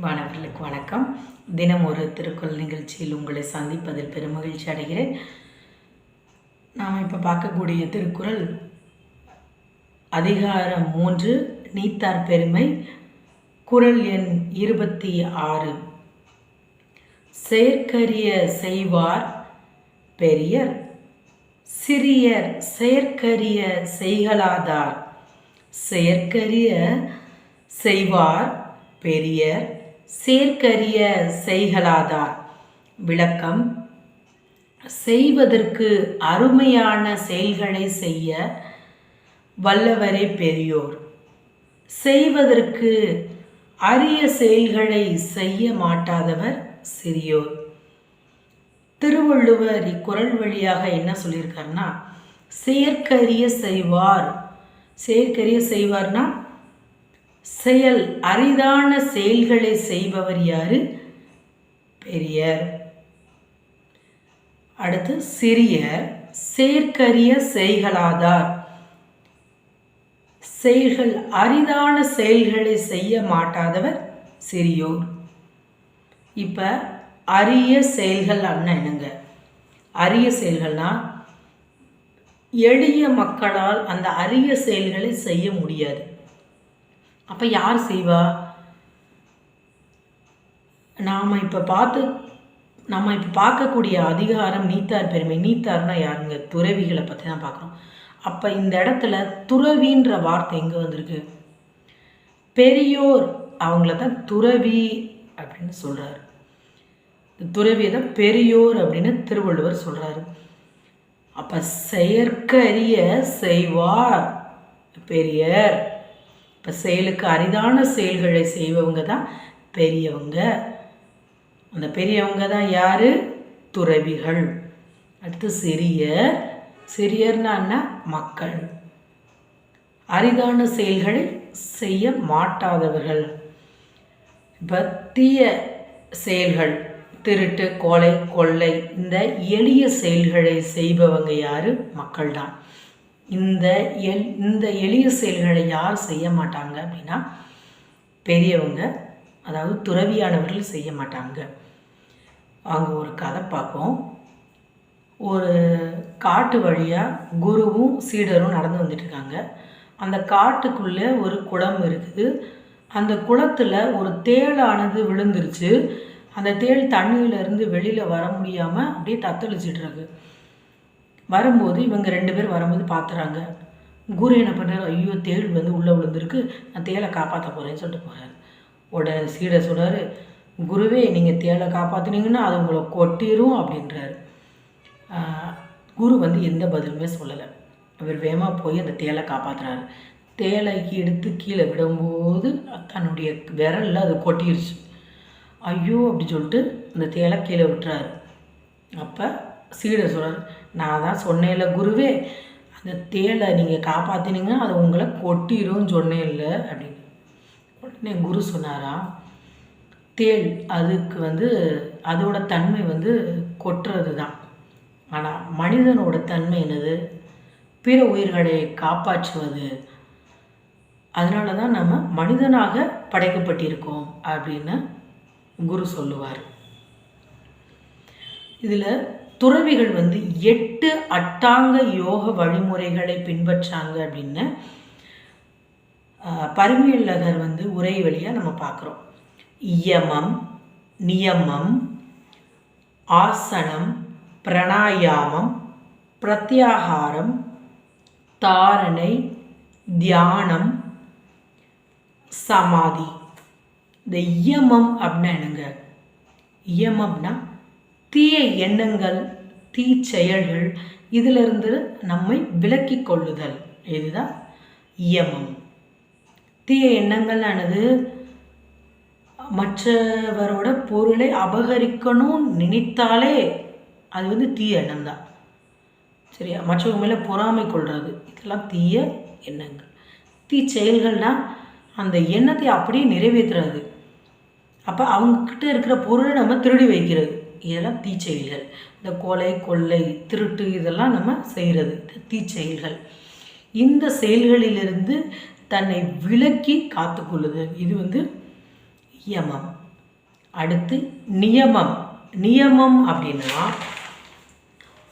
மாணவர்களுக்கு வணக்கம். தினம் ஒரு திருக்குறள் நிகழ்ச்சியில் உங்களை சந்திப்பதில் பெருமகிழ்ச்சி அடைகிறேன். நாம் இப்போ பார்க்கக்கூடிய திருக்குறள் அதிகாரம் மூன்று நீத்தார் பெருமை குறள் எண் இருபத்தி ஆறு. செயற்கரிய செய்வார் பெரியர் சிறியர் செயற்கரிய செய்கலாதார் செயற்கரிய செய்வார் பெரியர் சேர்க்கரிய செய்களாதார். விளக்கம் செய்வதற்கு அருமையான செயல்களை செய்ய வல்லவரே பெரியோர். செய்வதற்கு அரிய செயல்களை செய்ய மாட்டாதவர் சிறியோர். திருவள்ளுவர் இக்குரல் வழியாக என்ன சொல்லியிருக்காருன்னா செயற்கரிய செய்வார். செயற்கரிய செய்வார்னா செயல் அரிதான செயல்களை செய்பவர் யாரு? பெரியர். அடுத்து சிறியர் செயற்கரிய செய்களாதார். செயல்கள் அரிதான செயல்களை செய்ய மாட்டாதவர் சிறியோர். இப்போ அரிய செயல்கள் அண்ணன் என்னங்க? அரிய செயல்கள்னா எளிய மக்களால் அந்த அரிய செயல்களை செய்ய முடியாது. அப்போ யார் செய்வா? நாம் இப்போ பார்த்து நம்ம இப்போ பார்க்கக்கூடிய அதிகாரம் நீத்தார் பெருமை. நீத்தார்னா யாருங்க? துறவிகளை பற்றி தான் பார்க்குறோம். அப்போ இந்த இடத்துல துறவின்ற வார்த்தை எங்கே வந்திருக்கு? பெரியோர் அவங்கள தான் துறவி அப்படின்னு சொல்கிறார் துறவியை தான் பெரியோர் அப்படின்னு திருவள்ளுவர் சொல்கிறாரு அப்போ செயற்கரிய செய்வார். பெரியர். இப்போ செயலுக்கு அரிதான செயல்களை செய்பவங்க தான் பெரியவங்க. அந்த பெரியவங்க தான் யார்? துறவிகள். அடுத்து சிறியர். சிறியர்னா மக்கள். அரிதான செயல்களை செய்ய மாட்டாதவர்கள். இப்போ தீய செயல்கள் திருட்டு கொலை கொள்ளை இந்த எளிய செயல்களை செய்பவங்க யார்? மக்கள் தான் இந்த எல் இந்த எளிய செயல்களை யார் செய்ய மாட்டாங்க அப்படின்னா பெரியவங்க அதாவது துறவியானவர்கள் செய்ய மாட்டாங்க. அங்கே ஒரு கதை பார்ப்போம். ஒரு காட்டு வழியாக குருவும் சீடரும் நடந்து வந்துட்டுருக்காங்க. அந்த காட்டுக்குள்ளே ஒரு குளம் இருக்குது. அந்த குளத்தில் ஒரு தேளானது விழுந்துருச்சு. அந்த தேள் தண்ணியிலேருந்து வெளியில் வர முடியாமல் அப்படியே தத்தளிச்சிட்ருக்கு இருக்கு வரும்போது இவங்க ரெண்டு பேர் வரும்போது பார்த்துறாங்க குரு என்ன பண்ணுறாரு ஐயோ தேள் வந்து உள்ளே விழுந்திருக்கு. நான் தேலை காப்பாற்ற போகிறேன்னு சொல்லிட்டு போகிறாரு உடனே சீடை சொல்கிறாரு குருவே நீங்கள் தேலை காப்பாற்றுனீங்கன்னா அது உங்களை கொட்டிரும் அப்படின்றாரு. குரு வந்து எந்த பதிலுமே சொல்லலை. அவர் வேகமாக போய் அந்த தேலை காப்பாற்றுறாரு தேலை எடுத்து கீழே விடும்போது தன்னுடைய விரலில் அது கொட்டிருச்சு. ஐயோ அப்படி சொல்லிட்டு அந்த தேலை கீழே விட்டுறாரு. அப்போ சீட சொல்கிறார் நான் தான் சொன்னேன்ல குருவே அந்த தேலை நீங்கள் காப்பாற்றினீங்க அது உங்களை கொட்டிடும் சொன்னேன் இல்லை அப்படின்னு. உடனே குரு சொன்னாரா தேள் அதுக்கு வந்து அதோட தன்மை வந்து கொட்டுறது தான் ஆனால் மனிதனோட தன்மை என்னது? பிற உயிர்களை காப்பாற்றுவது. அதனால தான் நம்ம மனிதனாக படைக்கப்பட்டிருக்கோம் அப்படின்னு குரு சொல்லுவார். இதில் துறவிகள் வந்து எட்டு அட்டாங்க யோக வழிமுறைகளை பின்பற்றாங்க அப்படின்னு பரிமையுள்ளகர் வந்து உரை வழியாக நம்ம பார்க்குறோம் இயமம் நியமம் ஆசனம் பிரணாயாமம் பிரத்யாகாரம் தாரணை தியானம் சமாதி. இந்த இயமம் அப்படின்னா என்னங்க? இயமம்னா தீய எண்ணங்கள் தீ செயல்கள் இதிலிருந்து நம்மை விலக்கி கொள்ளுதல். இதுதான் இயமம். தீய எண்ணங்களானது மற்றவரோட பொருளை அபகரிக்கணும்னு நினைத்தாலே அது வந்து தீய எண்ணம் தான் சரியா? மற்றவங்க மேலே பொறாமை கொள்வது இதெல்லாம் தீய எண்ணங்கள். தீ செயல்கள்னால் அந்த எண்ணத்தை அப்படியே நிறைவேற்றுறது அப்போ அவங்கக்கிட்ட இருக்கிற பொருளை நம்ம திருடி வைக்கிறது. இதெல்லாம் தீச்செயல்கள். இந்த கொலை கொள்ளை திருட்டு இதெல்லாம் நம்ம செய்கிறது தீச்செயல்கள். இந்த செயல்களிலிருந்து தன்னை விலக்கி காத்துக்கொள்ளுது. இது வந்து யமம். அடுத்து நியமம். நியமம் அப்படின்னா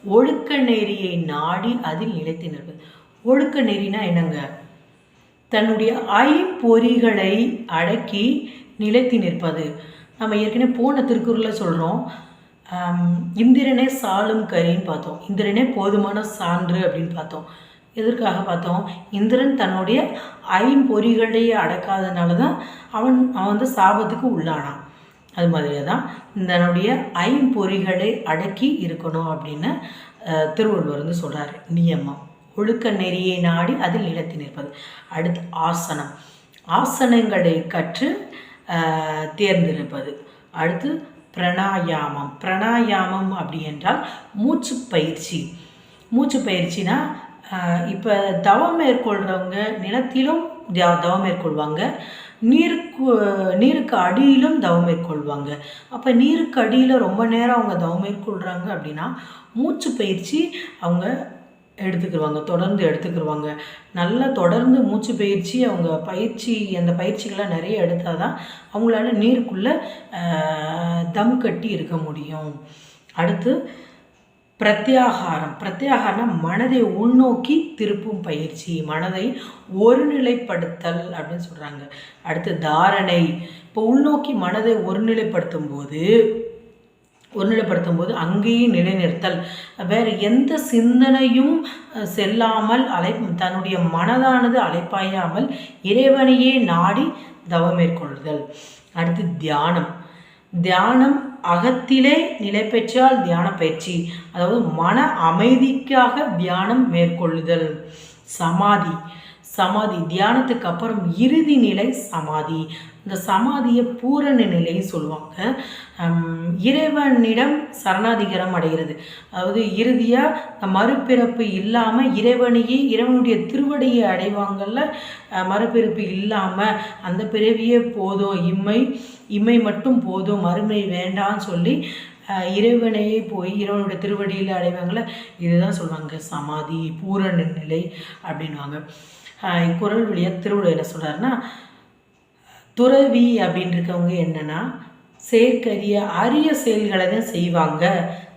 ஒழுக்க நெறியை நாடி அதில் நிலைத்து நிற்பது. ஒழுக்க நெறினா என்னங்க? தன்னுடைய ஐம்பொறிகளை அடக்கி நிலைத்து நிற்பது. நம்ம ஏற்கனவே போன திருக்குறளில் சொல்கிறோம் இந்திரனே சாலும் கரின்னு பார்த்தோம். இந்திரனே போதுமான சான்று அப்படின்னு பார்த்தோம். எதற்காக பார்த்தோம்? இந்திரன் தன்னுடைய ஐம்பொறிகளை அடக்காதனால தான் அவன் அவன் வந்து சாபத்துக்கு உள்ளானான். அது மாதிரியே தான் தன்னுடைய ஐம்பொறிகளை அடக்கி இருக்கணும் அப்படின்னு திருவள்ளுவர் வந்து சொல்கிறார் நியமம். ஒழுக்க நெறியை நாடி அதில் நிலத்தி நிற்பது. அடுத்து ஆசனம். ஆசனங்களை கற்று தேர்ந்தெடுப்பது. அடுத்து பிரணாயாமம். பிரணாயாமம் அப்படி என்றால் மூச்சு பயிற்சி. மூச்சு பயிற்சினா இப்போ தவம் மேற்கொள்கிறவங்க நிலத்திலும் தவம் மேற்கொள்வாங்க. நீருக்கு நீருக்கு அடியிலும் தவம் மேற்கொள்வாங்க. அப்போ நீருக்கு அடியில் ரொம்ப நேரம் அவங்க தவம் மேற்கொள்கிறாங்க அப்படின்னா மூச்சு பயிற்சி அவங்க எடுத்துக்கிடுவாங்க தொடர்ந்து எடுத்துக்கிடுவாங்க நல்லா தொடர்ந்து மூச்சு பயிற்சி அவங்க பயிற்சி அந்த பயிற்சிகள்லாம் நிறைய எடுத்தால் தான் அவங்களால நீருக்குள்ளே தம் கட்டி இருக்க முடியும். அடுத்து பிரத்யாகாரம். பிரத்யாகாரம்னா மனதை உள்நோக்கி திருப்பும் பயிற்சி. மனதை ஒருநிலைப்படுத்தல் அப்படின்னு சொல்கிறாங்க அடுத்து தாரணை. இப்போ உள்நோக்கி மனதை ஒருநிலைப்படுத்தும் போது ஒருநிலைப்படுத்தும் போது அங்கேயே நிலைநிறுத்தல். வேறு எந்த சிந்தனையும் செல்லாமல் அலை தன்னுடைய மனதானது அலைப்பாயாமல் இறைவனையே நாடி தவம் மேற்கொள்ளுதல். அடுத்து தியானம். தியானம் அகத்திலே நிலை பெற்றால் தியான பயிற்சி. அதாவது மன அமைதிக்காக தியானம் மேற்கொள்ளுதல். சமாதி. சமாதி தியானத்துக்கு அப்புறம் இறுதி நிலை சமாதி. இந்த சமாதியை பூரண நிலைன்னு சொல்லுவாங்க. இறைவனிடம் சரணாதிகரம் அடைகிறது. அதாவது இறுதியாக மறுபிறப்பு இல்லாமல் இறைவனையே இறைவனுடைய திருவடியை அடைவாங்கள்ல மறுபிறப்பு இல்லாமல் அந்த பிறவியே போதும் இம்மை இம்மை மட்டும் போதும் மறுமை வேண்டாம்னு சொல்லி இறைவனையே போய் இறைவனுடைய திருவடியில் அடைவாங்கள இதுதான் சொல்லுவாங்க சமாதி பூரண நிலை அப்படின்வாங்க குரல் வழியாக திருவிழா என்ன சொல்கிறாருன்னா துறவி அப்படின்னு இருக்கவங்க என்னென்னா செயற்கரிய அரிய செயல்களை தான் செய்வாங்க.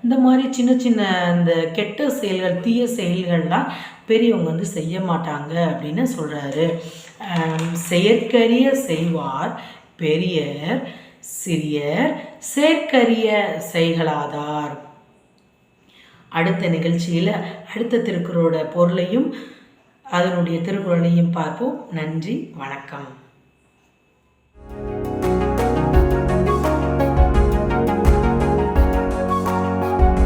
இந்த மாதிரி சின்ன சின்ன இந்த கெட்ட செயல்கள் தீய செயல்கள்லாம் பெரியவங்க வந்து செய்ய மாட்டாங்க அப்படின்னு சொல்கிறாரு செயற்கரிய செய்வார் பெரியர் சிறியர் செயற்கரிய செய்களாதார் அடுத்த நிகழ்ச்சியில் அடுத்த திருக்குறளோட பொருளையும் அதனுடைய திருக்குறளையும் பார்ப்போம். நன்றி வணக்கம்.